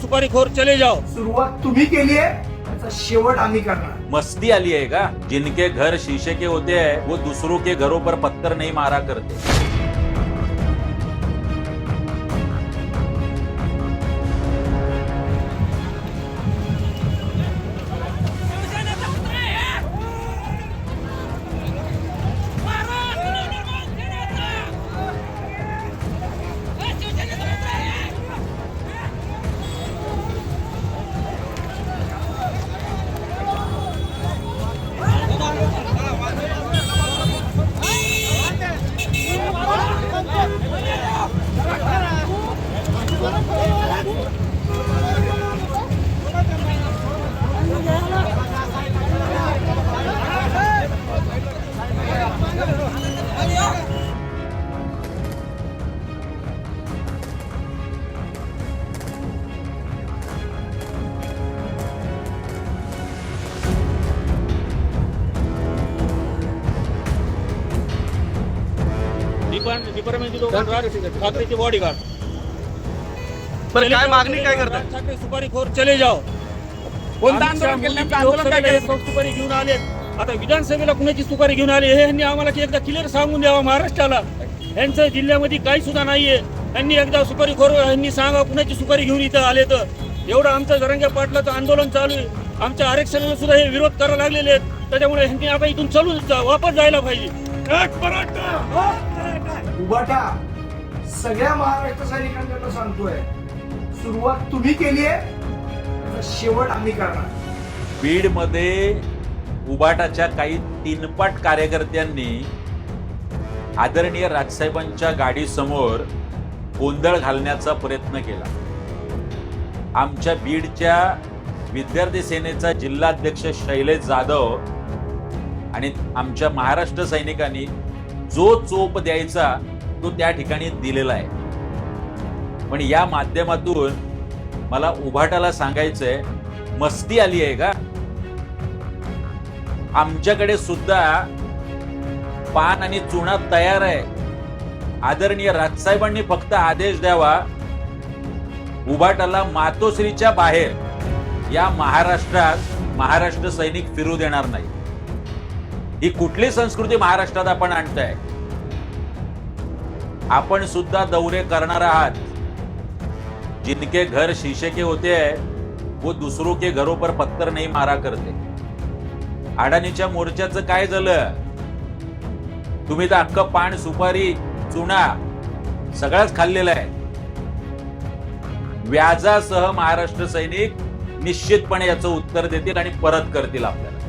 ठाकरे सुपारीखोर चले जाओ। सुरुवात तुम्ही केली आहे त्याचा शेवट आम्ही करणार. मस्ती आली है का? जिनके घर शीशे के होते हैं वो दूसरों के घरों पर पत्थर नहीं मारा करते। डिपार्टमेंटचे दोघं ठाकरेचे बॉडीगार्ड बरं काय मागणी काय करतात ठाकरे सुपारीखोर चले जाओ। कोणतं आंदोलन केलं? आंदोलन काय केलं? सुपारी घेऊन आले आता विधानसभेला कुणाची सुपारी घेऊन आले? हे यांनी आम्हाला की एकदा क्लिअर सांगून द्यावं महाराष्ट्राला. यांचं जिल्ह्यामध्ये काही सुद्धा नाहीये. यांनी एकदा सुपारीखोर यांनी सांगा कुणाची सुपारी घेऊन इथं आले तर. एवढं आमचं जरंग्या पाटलाचं आंदोलन चालू आहे. आमच्या आरक्षणाला सुद्धा हे विरोध करायला लागलेले आहेत. त्याच्यामुळे यांनी आता इथून चलून जा- वापस जायला पाहिजे! उभाटा सगळ्या महाराष्ट्र सैनिकांकडनं सांगतोय. सुरुवात तुम्ही केली आहे शेवट आम्ही करणार. बीडमध्ये उबाटाच्या काही तीनपाट कार्यकर्त्यांनी आदरणीय राजसाहेबांच्या गाडीसमोर गोंधळ घालण्याचा प्रयत्न केला. आमच्या बीडच्या विद्यार्थी सेनेचा जिल्हाध्यक्ष शैलेश जाधव आणि आमच्या महाराष्ट्र सैनिकांनी जो चोप द्यायचा तो त्या ठिकाणी दिलेला आहे. पण या माध्यमातून मला उभाटाला सांगायचंय मस्ती आली आहे का? आमच्याकडे सुद्धा पान आणि चुना तयार आहे. आदरणीय राजसाहेबांनी फक्त आदेश द्यावा. उभाटाला मातोश्रीच्या बाहेर या महाराष्ट्रात महाराष्ट्र सैनिक फिरू देणार नाही. ही कुठली संस्कृती महाराष्ट्रात आपण आणताय? आपण सुद्धा दौरे करणार आहात. जिनके घर शीशे के होते हैं वो दूसरों के घरों पर पत्थर नहीं मारा करते. अडाणीच्या मोर्चाचं काय झालं? तुम्ही तर अख्खं पान सुपारी चुना सगळंच खाल्लेलं आहे. व्याजासह महाराष्ट्र सैनिक निश्चितपणे याचं उत्तर देतील आणि परत करतील आपल्याला.